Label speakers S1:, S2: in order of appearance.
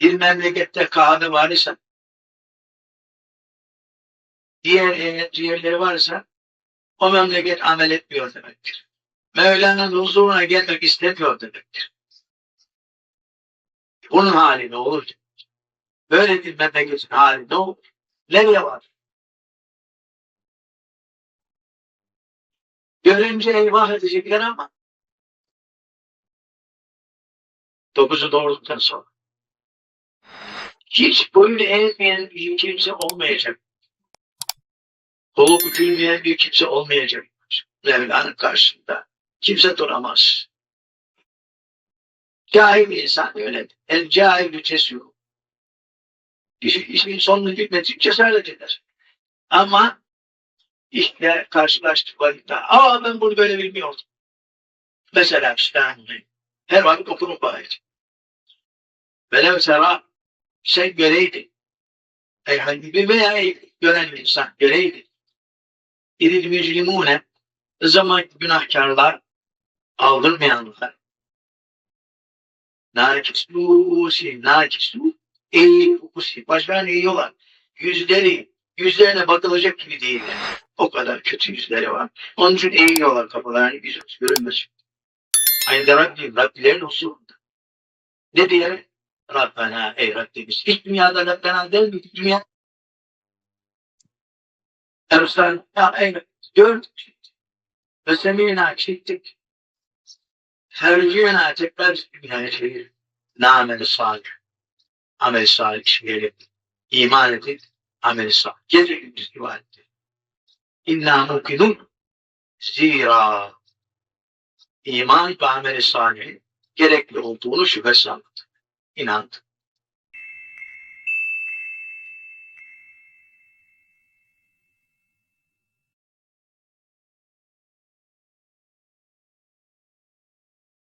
S1: bir memlekette kanı varsa diğer eğer diğerleri varsa o memleket amel etmiyor demektir. Mevla'nın huzuruna gelmek istemiyor demektir. Bunun hali ne olur? Böyle bir memleketin hali ne olur? Nereye var? Görünce eyvah edecekler ama dokuzu doğrultuktan sonra hiç boyun eğmeyen bir kimse olmayacak. Kolu bükülmeyen bir kimse olmayacak. Mevla'nın karşısında. Kimse duramaz. Cahil insan öyle. El cahilü. İş, işin sonunu bilmediği cesaret eder. Ama işte karşılaştıklarında aa ben bunu böyle bilmiyordum. Mesela işte her vakit okunun bayit. Velev sera sen göreydin. Herhangi bir veya gören insan göreydin. İril mücrimune zaman günahkarlar aldırmayanlar nakisu nakisu eğik ukusi başlarını yiyorlar. Yüzleri yüzlerine bakılacak gibi değiller. O kadar kötü yüzleri var. Onun için eğiyorlar kafalarını yüzü görünmez. Aynı da Rabbim, Rabbilerin huzurunda. Ne diye? Rabbena ey Rabbimiz. Hiç dünyada Rabbena der miydik? Dünya Ersan ya ey gördük. Ve semina çektik. Tercihine tekrar dünyaya çevir. Namel salih. Amel salih işleyelim. İman edip amel salih. Gece gündüz ibadet edin. İnna mukidun. Zira iman ve amel salih gerekli olduğunu şüphesiz enanto